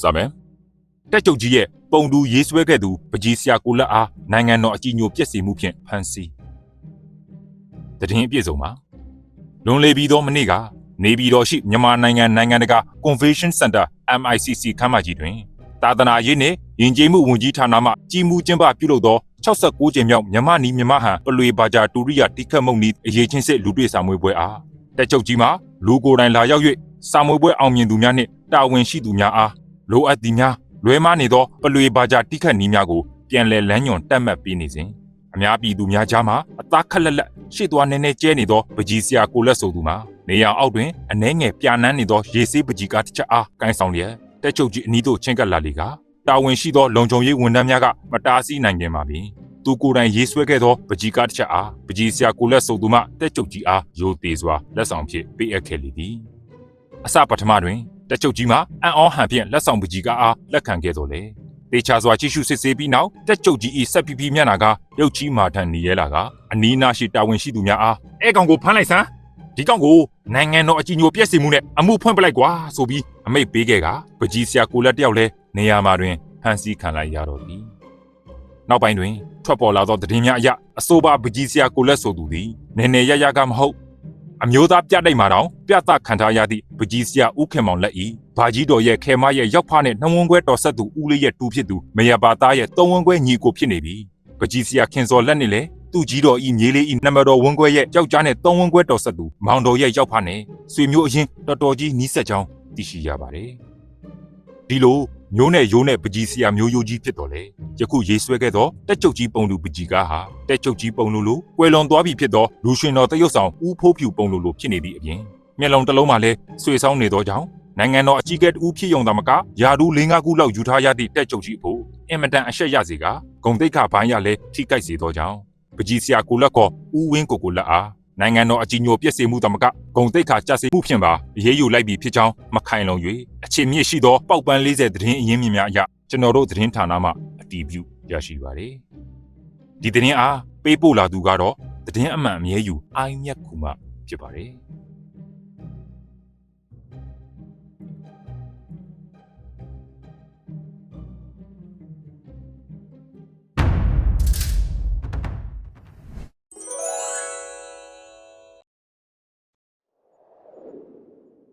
စမယ်တက်ချုပ်ကြီးရဲ့ပုံတူရေးဆွဲခဲ့သူပကြီးဆရာကိုလက်အားနိုင်ငံတော်အကြီးအကျယ်ပြည့်စုံမှုဖြင့်ဖမ်းဆီးတည်င်းအပြည့်စုံပါလွန်လေပြီးသောမနေ့ကနေပြည်တော်ရှိမြန်မာနိုင်ငံနိုင်ငံတကာ Convention Center MICC ခမ်းမကြီးတွင်သာသနာရေးနှင့်ယဉ်ကျေးမှုဝန်ကြီးဌာနမှကြီးမှုကျင်းပပြုလုပ်သော69ကြိမ်မြောက်မြန်မာနီမြန်မာဟန်ပလွေဘာဂျာတူရိယတိခတ်မုံနီအရေးချင်းစစ်လူတွေ့စာမွေးပွဲအားတက်ချုပ်ကြီးမှလူကိုယ်တိုင်လာရောက်၍ စာမွေးပွဲအောင်မြင်သူများနှင့်တာဝန်ရှိသူများအားလိုအပ်သည်များလွဲမားနေသောပလွေဘာဂျာတိခတ်နီးများကိုပြန်လည်လမ်းညွန်တက်မှတ်ပေးနေစဉ်အများပြည်သူများကြားမှာအသားခက်လက်လက်ရှေ့သွားနေနေကျဲနေသောပကြီးဆရာကိုလက်ဆိုသူမှာနေရအောက်တွင်အနှဲငယ်ပြာနန်းနေသောရေဆေးပကြီးကားတစ်ချက်အားကန်ဆောင်လျက်တက်ချုပ်ကြီးအနီးသို့ချင်းကပ်လာလေကတာဝန်ရှိသောလုံခြုံရေးဝန်ထမ်းများကမတားဆီးနိုင်ခင်ပါပြီသူကိုယ်တိုင်ရေးဆွဲခဲ့သောပကြီးကားတစ်ချက်အားပကြီးဆရာကိုလက်ဆိုသူမှတက်ချုပ်ကြီးအားရိုသေးစွာလက်ဆောင်ဖြင့်ပေးအပ်ခဲ့လေသည် အစပထမတွင်တက်ချုပ်ကြီးမှအံ့ဩဟန်ဖြင့်လက်ဆောင်ပကြီးကားအားလက်ခံခဲ့တော်လေတေချာစွာကြည့်ရှုစစ်ဆေးပြီးနောက်တက်ချုပ်ကြီး၏ဆက်ပီပီမျက်နှာကရုပ်ချီမာထန်နေရဲလာကအနီးနားရှိတာဝန်ရှိသူများအားအဲကောင်ကိုဖမ်းလိုက်စမ်းဒီကောင်ကိုနိုင်ငံတော်အကြီးအကျယ်ပြည့်စုံမှုနဲ့အမှုဖွင့်ပလိုက်ကွာဆိုပြီးအမိတ်ပေးခဲ့ကပကြီးဆရာကိုလက်တယောက်လဲနေရာမှာတွင်ဖမ်းဆီးခံလိုက်ရတော်သည်နောက်ပိုင်းတွင်ထွက်ပေါ်လာသောသတင်းများအရအဆိုပါပကြီးဆရာကိုလက်ဆိုသူသည်နည်းနည်းရရကမဟုတ် အမျိုးသားပြတိုက်မှာတောင်ပြသခံထားရသည့်ပကြီးဆရာဦးခင်မောင်လက်ဤဘာကြီးတော်ရဲ့ခဲမရဲ့ရောက်ဖားနဲ့နှဝန်းခွဲတော်ဆက်သူဦးလေးရဲ့တူဖြစ်သူမရပါသားရဲ့သုံးဝန်းခွဲညီကိုဖြစ်နေပြီပကြီးဆရာခင်စော်လက်နဲ့လေသူ့ကြီးတော်ဤမြေးလေးဤနံပါတ်တော်ဝန်းခွဲရဲ့ယောက်ျားနဲ့သုံးဝန်းခွဲတော်ဆက်သူမောင်တော်ရဲ့ရောက်ဖားနဲ့ဆွေမျိုးအရင်တော်တော်ကြီးနီးစပ်ကြောင်းသိရှိရပါတယ်ဒီလို မျိုးနဲ့ရိုးနဲ့ပကြီးဆရာမျိုးရိုးကြီးဖြစ်တော်လေယခုရေးဆွဲခဲ့သောတက်ချုပ်ကြီးပုံလူပကြီးကားဟာတက်ချုပ်ကြီးပုံလူလိုကွယ်လွန်သွားပြီဖြစ်သောလူရှင်တော်တရုတ်ဆောင်ဦးဖိုးဖြူပုံလူလိုဖြစ်နေသည့်အပြင်မျက်လုံးတစ်လုံးမှာလည်းဆွေဆောင်နေသောကြောင့်နိုင်ငံတော်အကြီးအကဲတူဖြစ်ယုံသာမကယာဒူး၄၅ခုလောက်ယူထားရသည့်တက်ချုပ်ကြီးအဖို့အင်မတန်အရှက်ရစေကဂုံတိတ်ခဘိုင်းရလည်းထိကိုက်စေသောကြောင့်ပကြီးဆရာကိုလက်ကောဦးဝင်းကိုကိုလက်အား နိုင်ငံတော်အကြီးအကျယ်ပြည့်စုံမှုတမကဂုံတိတ်ခကြစေမှုဖြင့်ပါအရေးယူလိုက်ပြီဖြစ်ကြောင်းမခိုင်လုံ၍အခြေမြင့်ရှိသောပောက်ပန်း40သတင်းအရင်းမြစ်များအရကျွန်တော်တို့သတင်းဌာနမှအတည်ပြုရရှိပါတယ်ဒီသတင်းအားပေးပို့လာသူကတော့သတင်းအမှန်အမြဲယူအိုင်းမြတ်ကူမှဖြစ်ပါတယ်